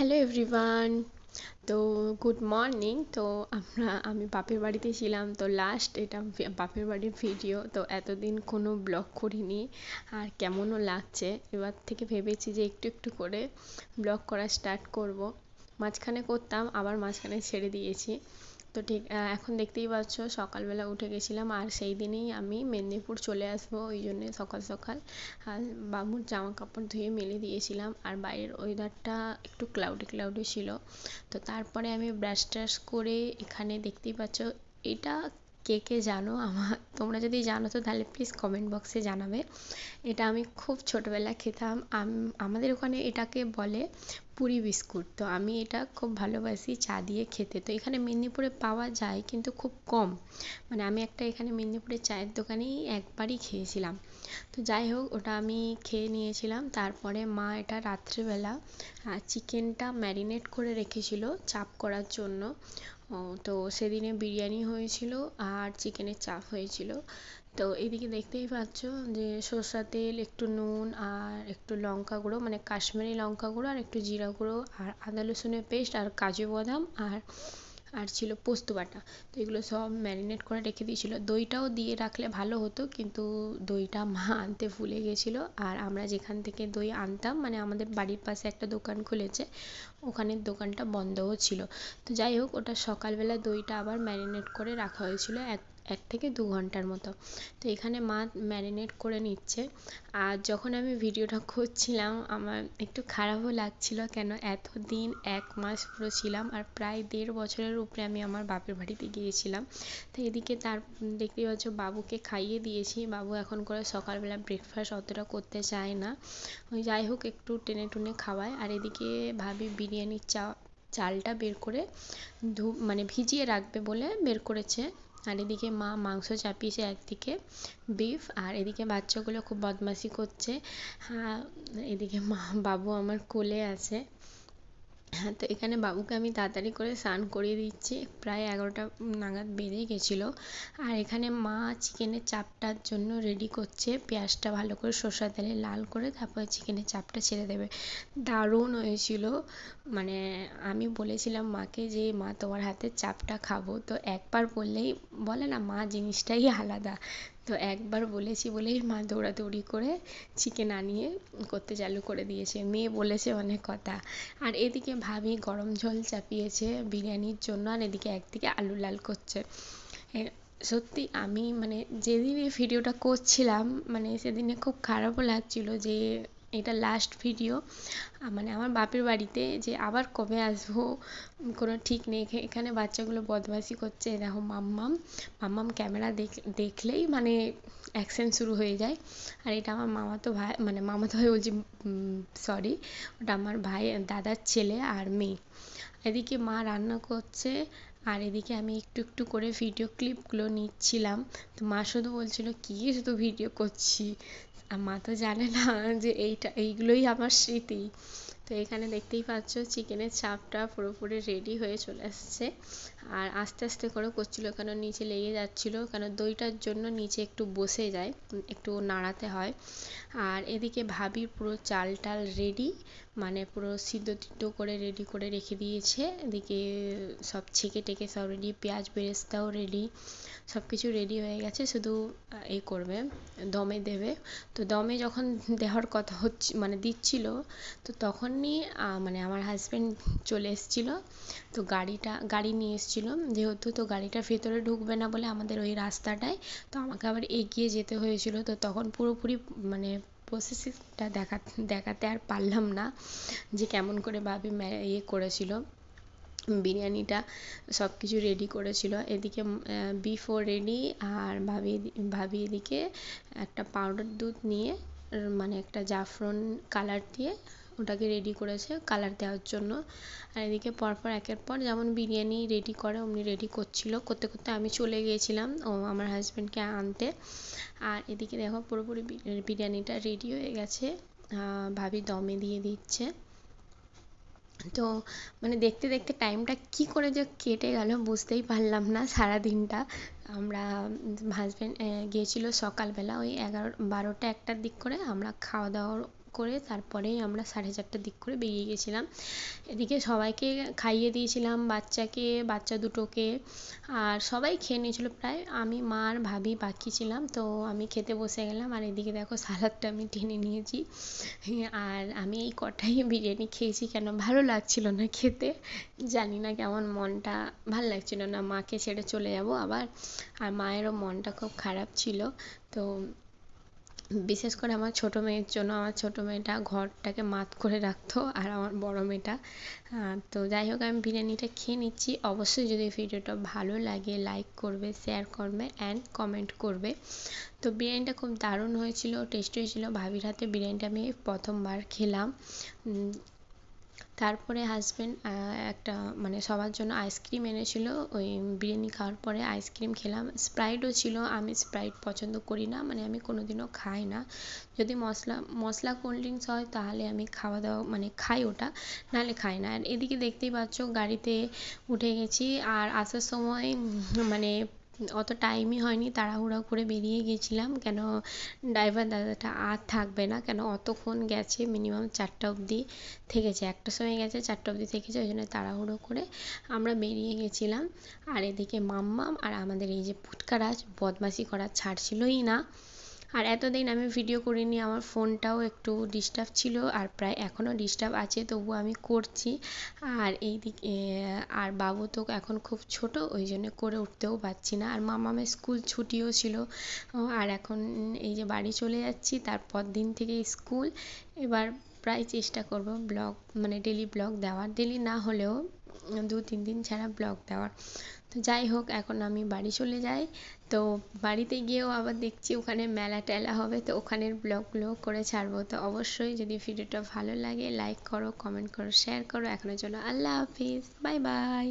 Hello everyone তো good morning তো আমরা, আমি বাপের বাড়িতে ছিলাম। তো লাস্ট এটা বাপের বাড়ির ভিডিও তো এতদিন কোনো ব্লগ করিনি। আর কেমনও লাগছে? এবার থেকে ভেবেছি যে একটু একটু করে ব্লগ করা স্টার্ট করব। মাঝখানে করতাম, আবার মাঝখানে ছেড়ে দিয়েছি। তো ঠিক এখন দেখতেই পাচ্ছ সকালবেলা উঠে গেছিলাম আর সেই দিনেই আমি মেদিনীপুর চলে আসব, ওই জন্যে সকাল সকাল আর বাবুর জামা কাপড় ধুয়ে মেলে দিয়েছিলাম আর বাইরের ওয়েদারটা একটু ক্লাউডি ক্লাউডি ছিল। তো তারপরে আমি ব্রাশ ট্রাশ করে এখানে দেখতেই পাচ্ছ, এটা কে কে জানো? আমার তোমরা যদি জানো তো তাহলে প্লিজ কমেন্ট বক্সে জানাবে। এটা আমি খুব ছোটোবেলা খেতাম। আমাদের ওখানে এটাকে বলে পুরি বিস্কুট। তো আমি এটা খুব ভালোবাসি চা দিয়ে খেতে। তো এখানে মেদিনীপুরে পাওয়া যায় কিন্তু খুব কম। মানে আমি একটা এখানে মেদিনীপুরে চায়ের দোকানেই একবারই খেয়েছিলাম। তো যাই হোক, ওটা আমি খেয়ে নিয়েছিলাম। তারপরে মা এটা রাত্রিবেলা চিকেনটা ম্যারিনেট করে রেখেছিল চাপ করার জন্য। তো সেদিনে বিরিয়ানি হয়েছিল আর চিকেনের চাপ হয়েছিল। তো এদিকে দেখতেই পাচ্ছ যে সর্ষার তেল, একটু নুন আর একটু লঙ্কা গুঁড়ো মানে কাশ্মীরি লঙ্কা গুঁড়ো আর একটু জিরা গুঁড়ো আর আদা রসুনের পেস্ট আর কাজু বাদাম আর আর ছিল পোস্ত বাটা। তো এগুলো সব ম্যারিনেট করে রেখে দিয়েছিলো। দইটাও দিয়ে রাখলে ভালো হতো, কিন্তু দইটা মা আনতে ভুলে গেছিল। আর আমরা যেখান থেকে দই আনতাম মানে আমাদের বাড়ির পাশে একটা দোকান খুলেছে, ওখানের দোকানটা বন্ধও ছিল। তো যাই হোক, ওটা সকালবেলা দইটা আবার ম্যারিনেট করে রাখা হয়েছিল। এক এক থেকে দু ঘণ্টার মতো। তো এখানে মা ম্যারিনেট করে নিচ্ছে। আর যখন আমি ভিডিওটা করছিলাম, আমার একটু খারাপও লাগছিল কেন এত দিন এক মাস পুরো ছিলাম আর প্রায় দেড় বছরের উপরে আমি আমার বাপের বাড়িতে গিয়েছিলাম। তো এদিকে তার, দেখতেই পাচ্ছ বাবুকে খাইয়ে দিয়েছি। বাবু এখন করে সকালবেলা ব্রেকফাস্ট অতটা করতে চায় না। ওই যাই হোক, একটু টেনে টুনে খাওয়ায়। আর এদিকে ভাবি বিরিয়ানির চা, চালটা বের করে ধু মানে ভিজিয়ে রাখবে বলে বের করেছে। আর এদিকে মা মাংস চাপিয়েছে একদিকে বিফ আর এদিকে বাচ্চাগুলো খুব বদমাশি করছে। হ্যাঁ এদিকে মা, বাবু আমার কোলে আছে। হ্যাঁ তো এখানে বাবুকে আমি তাড়াতাড়ি করে স্নান করিয়ে দিচ্ছি। প্রায় এগারোটা নাগাদ বেজে গেছিল। আর এখানে মা চিকেনের চাপটার জন্য রেডি করছে পেঁয়াজটা ভালো করে সর্ষের তেলে লাল করে, তারপরে চিকেনের চাপটা ছেড়ে দেবে। দারুণ হয়েছিল। মানে আমি বলেছিলাম মাকে যে, মা, তোমার হাতের চাপটা খাব। তো একবার বললেই, বলে না, মা, জিনিসটাই আলাদা। তো একবার বলেছি বলেই মা দৌড়াদৌড়ি করে চিকেন আনিয়ে করতে চালু করে দিয়েছে। মেয়ে বলেছে অনেক কথা। আর এদিকে ভাবি গরম জল চাপিয়েছে বিরিয়ানির জন্য, আর এদিকে একদিকে আলু লাল করছে। সত্যি আমি মানে যেদিন এই ভিডিওটা করছিলাম মানে সেদিনে খুব খারাপও লাগছিল যে এটা লাস্ট ভিডিও মানে আমার বাপের বাড়িতে যে আবার কবে আসব, কোনো ঠিক নেই। এখানে বাচ্চাগুলো বদমাইশি করছে দেখো মাম্মাম। মাম্মাম ক্যামেরা দেখলেই মানে অ্যাকশন শুরু হয়ে যায়। আর এটা আমার মামাতো ভাই মানে মামাতো ভাই বলছি সরি ওটা আমার ভাই, দাদার ছেলে আর মেয়ে। এদিকে মা রান্না করছে, আর এদিকে আমি একটু একটু করে ভিডিও ক্লিপগুলো নিচ্ছিলাম। তো মা শুধু বলছিল, কি শুধু ভিডিও করছি আর মা তো জানে না যে এইটা, এইগুলোই আমার স্মৃতি। তো এখানে দেখতেই পাচ্ছ চিকেনের চাপটা পুরোপুরি রেডি হয়ে চলে আসছে আর আস্তে আস্তে করে করছিল কেন নিচে লেগে যাচ্ছিল, কেন দইটার জন্য নিচে একটু বসে যায়, একটু নাড়াতে হয়। আর এদিকে ভাবি পুরো চাল টাল রেডি মানে পুরো সিদ্ধ টিদ্ধ করে রেডি করে রেখে দিয়েছে। এদিকে সব ছেঁকে টেকে সব রেডি পেঁয়াজ বেরেস্তাও রেডি সব কিছু রেডি হয়ে গেছে, শুধু এ করবে, দমে দেবে। তো দমে যখন দেওয়ার কথা হচ্ছে মানে দিচ্ছিল, তো তখনই মানে আমার হাজব্যান্ড চলে এসেছিল। তো গাড়িটা, গাড়ি নিয়ে এসেছিল। যেহেতু তো গাড়িটা ভেতরে ঢুকবে না বলে আমাদের ওই রাস্তাটায়, তো আমাকে আবার এগিয়ে যেতে হয়েছিল। তো তখন পুরোপুরি মানে প্রসেসিংটা দেখা, দেখাতে আর পারলাম না যে কেমন করে ভাবি ইয়ে করেছিল। বিরিয়ানিটা সব কিছু রেডি করেছিল। এদিকে বিফও রেডি আর ভাবি ভাবি এদিকে একটা পাউডার দুধ নিয়ে মানে একটা জাফরান কালার দিয়ে ওটাকে রেডি করেছে কালার দেওয়ার জন্য। আর এদিকে পরপর একের পর যেমন বিরিয়ানি রেডি করে, অমনি রেডি করছিল। করতে করতে আমি চলে গিয়েছিলাম ও আমার হাজব্যান্ডকে আনতে। আর এদিকে দেখো পুরোপুরি বিরিয়ানিটা রেডি হয়ে গেছে। ভাবি দমে দিয়ে দিচ্ছে। তো মানে দেখতে দেখতে টাইমটা কী করে যে কেটে গেল বুঝতেই পারলাম না সারা দিনটা আমরা হাজব্যান্ড গিয়েছিল সকালবেলা ওই এগারো, বারোটা একটার দিক করে আমরা খাওয়া দাওয়ার করে তারপরেই আমরা সাড়ে চারটার দিক করে বেরিয়ে গেছিলাম। এদিকে সবাইকে খাইয়ে দিয়েছিলাম বাচ্চাকে, বাচ্চা দুটোকে, আর সবাই খেয়ে নিয়েছিল প্রায়। আমি, মা আর ভাবি বাকি ছিলাম, তো আমি খেতে বসে গেলাম। আর এদিকে দেখো সালাদটা আমি টেনে নিয়েছি। আর আমি এই কটাই বিরিয়ানি খেয়েছি। কেন ভালো লাগছিল না খেতে? জানি না কেমন মনটা, ভালো লাগছিল না। মাকে ছেড়ে চলে যাব আবার। আর মায়েরও মনটা খুব খারাপ ছিল। তো বিশেষ করে আমার ছোটো মেয়ের জন্য আমার ছোটো মেয়েটা ঘরটাকে মাত করে রাখতো আর আমার বড়ো মেয়েটা। তো যাই হোক, আমি বিরিয়ানিটা খেয়ে নিচ্ছি। অবশ্যই যদি ভিডিওটা ভালো লাগে লাইক করবে শেয়ার করবে অ্যান্ড কমেন্ট করবে। তো বিরিয়ানিটা খুব দারুণ হয়েছিল টেস্টি হয়েছিল। ভাবির হাতে বিরিয়ানিটা আমি প্রথমবার খেলাম। তারপরে হাজব্যান্ড একটা মানে সবার জন্য আইসক্রিম এনেছিল। ওই বিরিয়ানি খাওয়ার পরে আইসক্রিম খেলাম। স্প্রাইটও ছিল। আমি স্প্রাইট পছন্দ করি না। মানে আমি কোনো দিনও খাই না। যদি মশলা মশলা কোল্ড ড্রিঙ্কস হয়, তাহলে আমি খাওয়া দাওয়া মানে খাই ওটা। নাহলে খাই না। আর এদিকে দেখতেই পাচ্ছ, গাড়িতে উঠে গেছি। আর আসার সময় মানে অত টাইমই হয়নি, তাড়াহুড়ো করে বেরিয়ে গেছিলাম। কেন ড্রাইভার দাদাটা আর থাকবে না, কেন অতক্ষণ গেছে মিনিমাম চারটা অবধি থেকেছে একটার সময় গেছে, চারটা অবধি থেকেছে, ওই জন্য তাড়াহুড়ো করে আমরা বেরিয়ে গেছিলাম। আর এদিকে মাম্মাম আর আমাদের এই যে পুটকারাজ বদমাশি করার ছাড়ছিলই না। আর এতদিন আমি ভিডিও করিনি, আমার ফোনটাও একটু ডিস্টার্ব ছিল আর প্রায় এখনও ডিস্টার্ব আছে তবু আমি করছি। আর এই দিকে আর বাবু তো এখন খুব ছোট, ওই জন্য করে উঠতেও পারছি না। আর মামামের স্কুল ছুটিও ছিল। আর এখন এই যে বাড়ি চলে যাচ্ছি, তারপর দিন থেকে স্কুল। এবার প্রায় চেষ্টা করব ব্লগ মানে ডেলি ব্লগ দেওয়ার। ডেলি না হলেও দু, তিন দিন ছাড়া ব্লগ দেওয়ার। তো যাই হোক, এখন আমি বাড়ি চলে যাই। তো বাড়িতে গিয়েও আবার দেখছি ওখানে মেলা টেলা হবে, তো ওখানের ব্লগগুলো করে ছাড়বো। তো অবশ্যই যদি ভিডিওটা ভালো লাগে লাইক করো কমেন্ট করো শেয়ার করো। এখনের জন্য আল্লাহ হাফিজ। Bye bye.